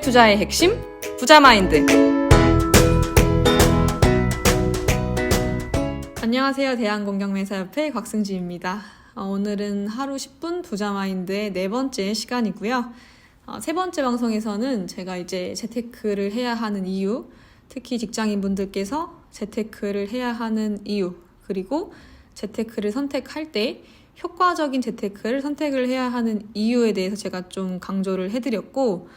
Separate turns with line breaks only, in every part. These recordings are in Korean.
투자의 핵심 부자 마인드. 안녕하세요. 대한공경매사협회 곽승지입니다. 어, 오늘은 하루 10분 부자 마인드의 네 번째 시간이고요. 어, 세 번째 방송에서는 제가 이제 재테크를 해야 하는 이유, 특히 직장인 분들께서 재테크를 해야 하는 이유, 그리고 재테크를 선택할 때 효과적인 재테크를 선택을 해야 하는 이유에 대해서 제가 좀 강조를 해드렸고,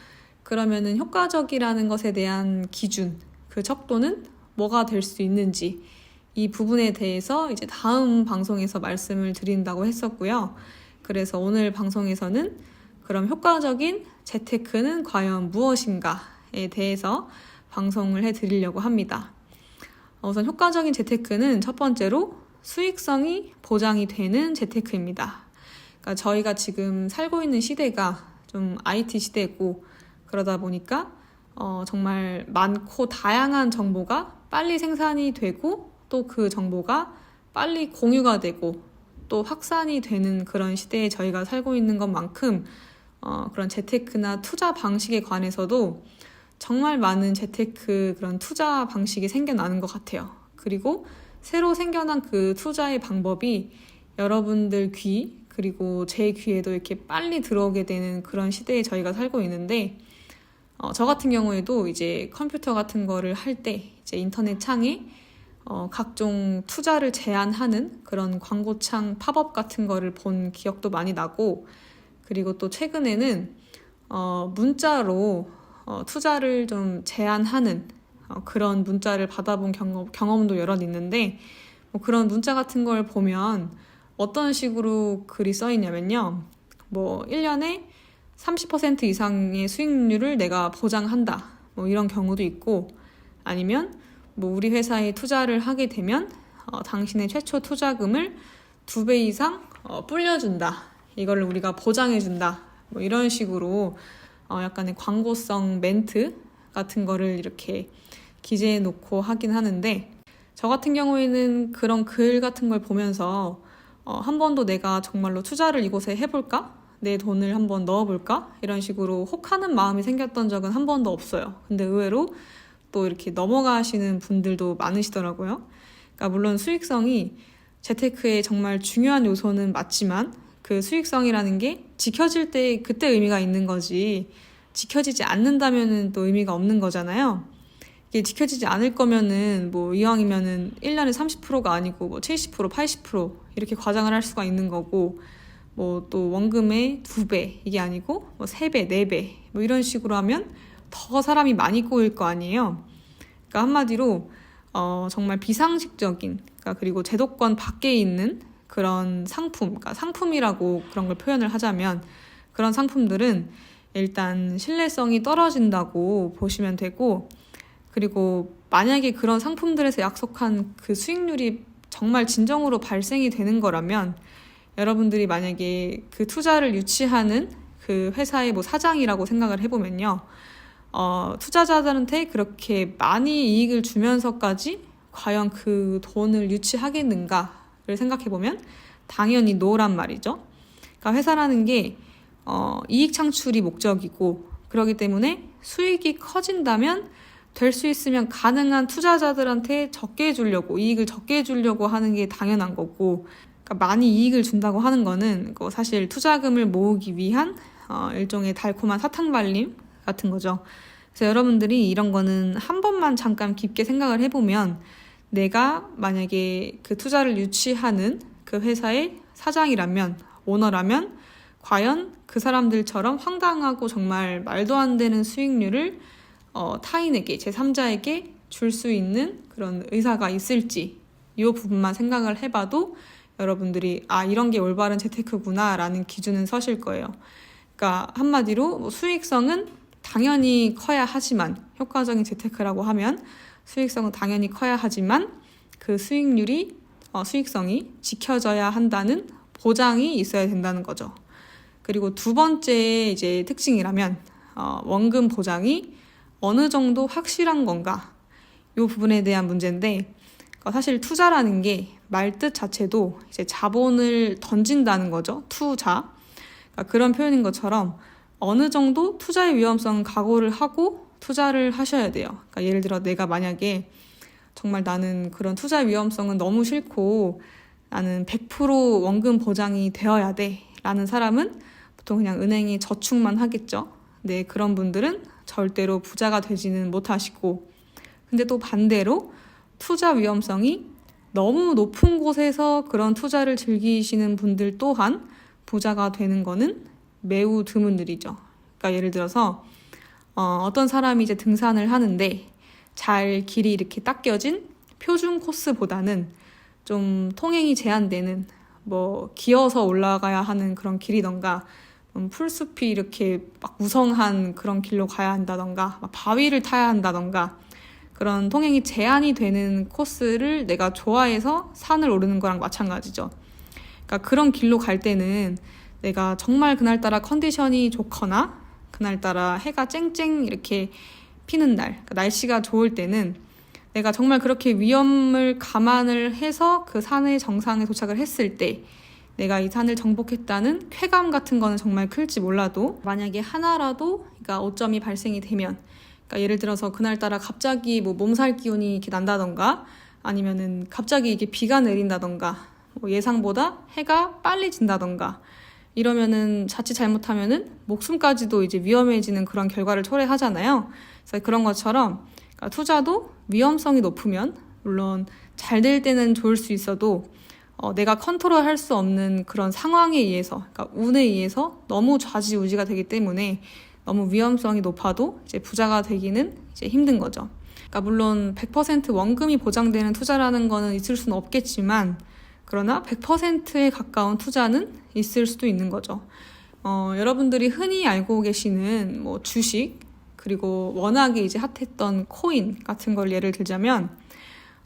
그러면은 효과적이라는 것에 대한 기준, 그 척도는 뭐가 될 수 있는지, 이 부분에 대해서 이제 다음 방송에서 말씀을 드린다고 했었고요. 그래서 오늘 방송에서는 그럼 효과적인 재테크는 과연 무엇인가에 대해서 방송을 해 드리려고 합니다. 우선 효과적인 재테크는 첫 번째로 수익성이 보장이 되는 재테크입니다. 그러니까 저희가 지금 살고 있는 시대가 좀 IT 시대고 그러다 보니까 어, 정말 많고 다양한 정보가 빨리 생산이 되고 또 그 정보가 빨리 공유가 되고 또 확산이 되는 그런 시대에 저희가 살고 있는 것만큼 어, 그런 재테크나 투자 방식에 관해서도 정말 많은 재테크 그런 투자 방식이 생겨나는 것 같아요. 그리고 새로 생겨난 그 투자의 방법이 여러분들 귀, 그리고 제 귀에도 이렇게 빨리 들어오게 되는 그런 시대에 저희가 살고 있는데, 어, 저 같은 경우에도 이제 컴퓨터 같은 거를 할 때, 이제 인터넷 창에 어, 각종 투자를 제안하는 그런 광고창 팝업 같은 거를 본 기억도 많이 나고, 그리고 또 최근에는 어, 문자로 어, 투자를 좀 제안하는 어, 그런 문자를 받아본 경험, 경험도 여럿 있는데, 뭐 그런 문자 같은 걸 보면 어떤 식으로 글이 써 있냐면요. 뭐 1년에 30% 이상의 수익률을 내가 보장한다. 뭐 이런 경우도 있고, 아니면 뭐 우리 회사에 투자를 하게 되면 어, 당신의 최초 투자금을 두 배 이상 어, 불려준다. 이걸 우리가 보장해준다. 뭐 이런 식으로 어, 약간의 광고성 멘트 같은 거를 이렇게 기재해 놓고 하긴 하는데 저 같은 경우에는 그런 글 같은 걸 보면서 어, 한 번도 내가 정말로 투자를 이곳에 해볼까? 내 돈을 한번 넣어볼까? 이런 식으로 혹하는 마음이 생겼던 적은 한 번도 없어요. 근데 의외로 또 이렇게 넘어가시는 분들도 많으시더라고요. 그러니까 물론 수익성이 재테크의 정말 중요한 요소는 맞지만 그 수익성이라는 게 지켜질 때 그때 의미가 있는 거지 지켜지지 않는다면은 또 의미가 없는 거잖아요. 이게 지켜지지 않을 거면은 뭐 이왕이면은 1년에 30%가 아니고 뭐 70%, 80% 이렇게 과장을 할 수가 있는 거고 뭐 또 원금의 두 배 이게 아니고 뭐 세 배, 네 배 뭐 이런 식으로 하면 더 사람이 많이 꼬일 거 아니에요. 그러니까 한마디로 어 정말 비상식적인 그러니까 그리고 제도권 밖에 있는 그런 상품, 그러니까 상품이라고 그런 걸 표현을 하자면 그런 상품들은 일단 신뢰성이 떨어진다고 보시면 되고 그리고 만약에 그런 상품들에서 약속한 그 수익률이 정말 진정으로 발생이 되는 거라면 여러분들이 만약에 그 투자를 유치하는 그 회사의 뭐 사장이라고 생각을 해보면요. 어, 투자자들한테 그렇게 많이 이익을 주면서까지 과연 그 돈을 유치하겠는가를 생각해보면 당연히 노란 말이죠. 그러니까 회사라는 게 어, 이익 창출이 목적이고 그러기 때문에 수익이 커진다면 될 수 있으면 가능한 투자자들한테 적게 주려고 이익을 적게 주려고 하는 게 당연한 거고 그러니까 많이 이익을 준다고 하는 거는 그 사실 투자금을 모으기 위한 어, 일종의 달콤한 사탕 발림 같은 거죠. 그래서 여러분들이 이런 거는 한 번만 잠깐 깊게 생각을 해보면 내가 만약에 그 투자를 유치하는 그 회사의 사장이라면 오너라면 과연 그 사람들처럼 황당하고 정말 말도 안 되는 수익률을 어, 타인에게 제3자에게 줄 수 있는 그런 의사가 있을지 이 부분만 생각을 해봐도 여러분들이 아 이런 게 올바른 재테크구나라는 기준은 서실 거예요. 그러니까 한마디로 뭐 수익성은 당연히 커야 하지만 효과적인 재테크라고 하면 수익성은 당연히 커야 하지만 그 수익률이 어, 수익성이 지켜져야 한다는 보장이 있어야 된다는 거죠. 그리고 두 번째 이제 특징이라면 어, 원금 보장이 어느 정도 확실한 건가 이 부분에 대한 문제인데 어, 사실 투자라는 게 말뜻 자체도 이제 자본을 던진다는 거죠 투자 그러니까 그런 표현인 것처럼 어느 정도 투자의 위험성 각오를 하고 투자를 하셔야 돼요. 그러니까 예를 들어 내가 만약에 정말 나는 그런 투자 위험성은 너무 싫고 나는 100% 원금 보장이 되어야 돼. 라는 사람은 보통 그냥 은행에 저축만 하겠죠. 네, 그런 분들은 절대로 부자가 되지는 못하시고. 근데 또 반대로 투자 위험성이 너무 높은 곳에서 그런 투자를 즐기시는 분들 또한 부자가 되는 거는 매우 드문 일이죠. 그러니까 예를 들어서 어, 어떤 사람이 이제 등산을 하는데 잘 길이 이렇게 닦여진 표준 코스보다는 좀 통행이 제한되는 뭐 기어서 올라가야 하는 그런 길이던가 음, 풀숲이 이렇게 막 무성한 그런 길로 가야 한다던가 막 바위를 타야 한다던가 그런 통행이 제한이 되는 코스를 내가 좋아해서 산을 오르는 거랑 마찬가지죠. 그러니까 그런 길로 갈 때는 내가 정말 그날따라 컨디션이 좋거나 그날따라 해가 쨍쨍 이렇게 피는 날, 그러니까 날씨가 좋을 때는 내가 정말 그렇게 위험을 감안을 해서 그 산의 정상에 도착을 했을 때 내가 이 산을 정복했다는 쾌감 같은 거는 정말 클지 몰라도 만약에 하나라도 그러니까 오점이 발생이 되면 그러니까 예를 들어서 그날따라 갑자기 뭐 몸살 기운이 이렇게 난다던가 아니면은 갑자기 이게 비가 내린다던가 뭐 예상보다 해가 빨리 진다던가 이러면은 자칫 잘못하면은 목숨까지도 이제 위험해지는 그런 결과를 초래하잖아요. 그래서 그런 것처럼 그러니까 투자도 위험성이 높으면 물론 잘 될 때는 좋을 수 있어도 어, 내가 컨트롤할 수 없는 그런 상황에 의해서 그러니까 운에 의해서 너무 좌지우지가 되기 때문에 너무 위험성이 높아도 이제 부자가 되기는 이제 힘든 거죠. 그러니까 물론 100% 원금이 보장되는 투자라는 거는 있을 수는 없겠지만 그러나 100%에 가까운 투자는 있을 수도 있는 거죠. 어, 여러분들이 흔히 알고 계시는 뭐 주식, 그리고 워낙에 이제 핫했던 코인 같은 걸 예를 들자면,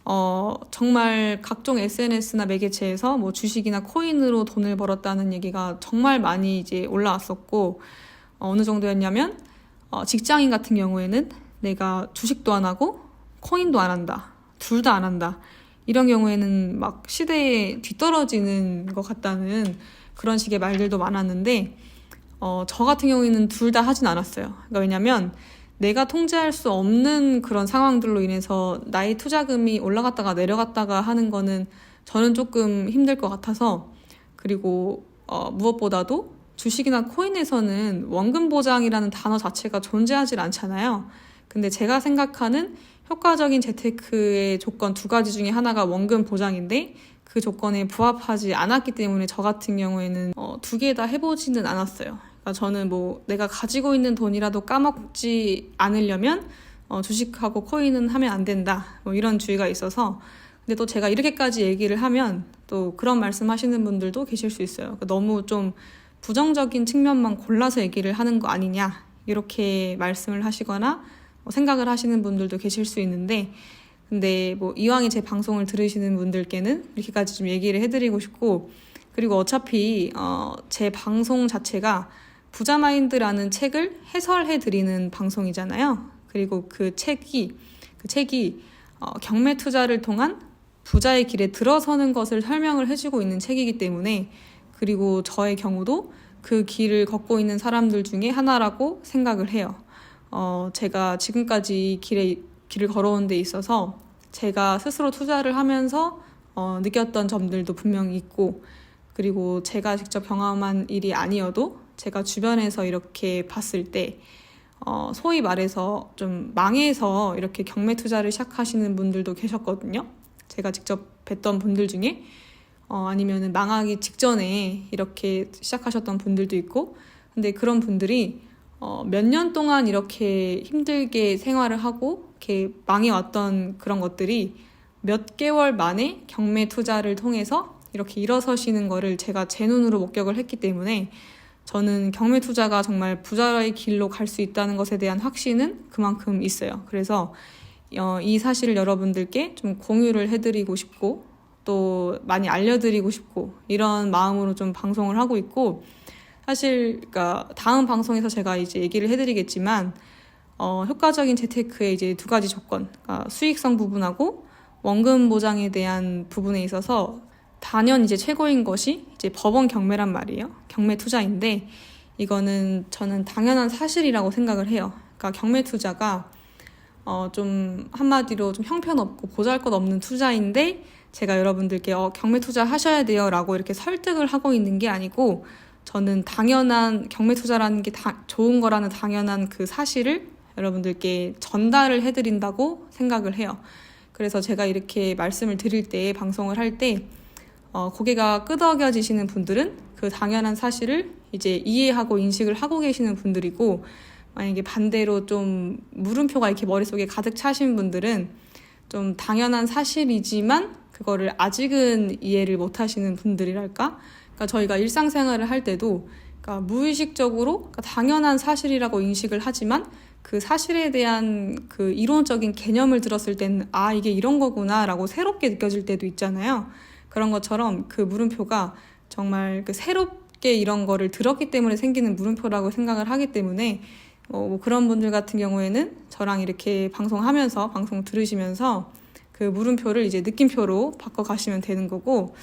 어, 정말 각종 SNS나 매개체에서 뭐 주식이나 코인으로 돈을 벌었다는 얘기가 정말 많이 이제 올라왔었고, 어, 어느 정도였냐면, 어, 직장인 같은 경우에는 내가 주식도 안 하고 코인도 안 한다. 둘 다 안 한다. 이런 경우에는 막 시대에 뒤떨어지는 것 같다는 그런 식의 말들도 많았는데, 어, 저 같은 경우에는 둘 다 하진 않았어요. 그러니까 왜냐면 내가 통제할 수 없는 그런 상황들로 인해서 나의 투자금이 올라갔다가 내려갔다가 하는 거는 저는 조금 힘들 것 같아서 그리고 어, 무엇보다도 주식이나 코인에서는 원금 보장이라는 단어 자체가 존재하지 않잖아요. 근데 제가 생각하는 효과적인 재테크의 조건 두 가지 중에 하나가 원금 보장인데 그 조건에 부합하지 않았기 때문에 저 같은 경우에는 어, 두 개 다 해보지는 않았어요. 그러니까 저는 뭐 내가 가지고 있는 돈이라도 까먹지 않으려면 어, 주식하고 코인은 하면 안 된다. 뭐 이런 주의가 있어서 근데 또 제가 이렇게까지 얘기를 하면 또 그런 말씀 하시는 분들도 계실 수 있어요. 그러니까 너무 좀 부정적인 측면만 골라서 얘기를 하는 거 아니냐. 이렇게 말씀을 하시거나 뭐 생각을 하시는 분들도 계실 수 있는데 근데 뭐 이왕에 제 방송을 들으시는 분들께는 이렇게까지 좀 얘기를 해드리고 싶고 그리고 어차피 어, 제 방송 자체가 부자 마인드라는 책을 해설해 드리는 방송이잖아요. 그리고 그 책이 그 책이 어, 경매 투자를 통한 부자의 길에 들어서는 것을 설명을 해주고 있는 책이기 때문에 그리고 저의 경우도 그 길을 걷고 있는 사람들 중에 하나라고 생각을 해요. 어, 제가 지금까지 길에 길을 걸어온 데 있어서 제가 스스로 투자를 하면서 어, 느꼈던 점들도 분명히 있고 그리고 제가 직접 경험한 일이 아니어도 제가 주변에서 이렇게 봤을 때 어, 소위 말해서 좀 망해서 이렇게 경매 투자를 시작하시는 분들도 계셨거든요. 제가 직접 뵀던 분들 중에 어, 아니면은 망하기 직전에 이렇게 시작하셨던 분들도 있고 근데 그런 분들이 어, 몇 년 동안 이렇게 힘들게 생활을 하고 이렇게 망해왔던 그런 것들이 몇 개월 만에 경매 투자를 통해서 이렇게 일어서시는 거를 제가 제 눈으로 목격을 했기 때문에 저는 경매 투자가 정말 부자의 길로 갈 수 있다는 것에 대한 확신은 그만큼 있어요. 그래서 어, 이 사실을 여러분들께 좀 공유를 해드리고 싶고 또 많이 알려드리고 싶고 이런 마음으로 좀 방송을 하고 있고 사실 그러니까 다음 방송에서 제가 이제 얘기를 해드리겠지만 어, 효과적인 재테크의 이제 두 가지 조건, 그러니까 수익성 부분하고 원금 보장에 대한 부분에 있어서 단연 이제 최고인 것이 이제 법원 경매란 말이에요. 경매 투자인데 이거는 저는 당연한 사실이라고 생각을 해요. 그러니까 경매 투자가 어, 좀 한마디로 좀 형편없고 보잘것없는 투자인데 제가 여러분들께 어, 경매 투자 하셔야 돼요라고 이렇게 설득을 하고 있는 게 아니고 저는 당연한 경매 투자라는 게 다, 좋은 거라는 당연한 그 사실을 여러분들께 전달을 해드린다고 생각을 해요. 그래서 제가 이렇게 말씀을 드릴 때 방송을 할때 어, 고개가 끄덕여지시는 분들은 그 당연한 사실을 이제 이해하고 인식을 하고 계시는 분들이고 만약에 반대로 좀 물음표가 이렇게 머릿속에 가득 차신 분들은 좀 당연한 사실이지만 그거를 아직은 이해를 못 하시는 분들이랄까? 그러니까 저희가 일상생활을 할 때도 그러니까 무의식적으로 그러니까 당연한 사실이라고 인식을 하지만 그 사실에 대한 그 이론적인 개념을 들었을 때는 아, 이게 이런 거구나라고 새롭게 느껴질 때도 있잖아요. 그런 것처럼 그 물음표가 정말 그 새롭게 이런 거를 들었기 때문에 생기는 물음표라고 생각을 하기 때문에 어, 뭐 그런 분들 같은 경우에는 저랑 이렇게 방송하면서 방송 들으시면서 그 물음표를 이제 느낌표로 바꿔 가시면 되는 거고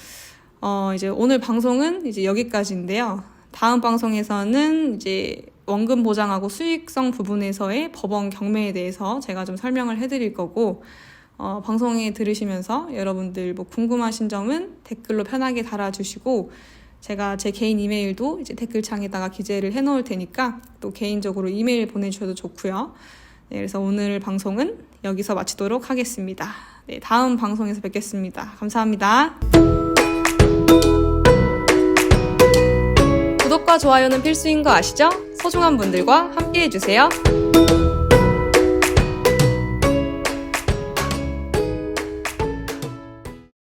어, 이제 오늘 방송은 이제 여기까지인데요. 다음 방송에서는 이제 원금 보장하고 수익성 부분에서의 법원 경매에 대해서 제가 좀 설명을 해드릴 거고 어, 방송에 들으시면서 여러분들 뭐 궁금하신 점은 댓글로 편하게 달아주시고 제가 제 개인 이메일도 이제 댓글창에다가 기재를 해 놓을 테니까 또 개인적으로 이메일 보내주셔도 좋고요. 네, 그래서 오늘 방송은 여기서 마치도록 하겠습니다. 네, 다음 방송에서 뵙겠습니다. 감사합니다. 구독과 좋아요는 필수인 거 아시죠? 소중한 분들과 함께 해주세요.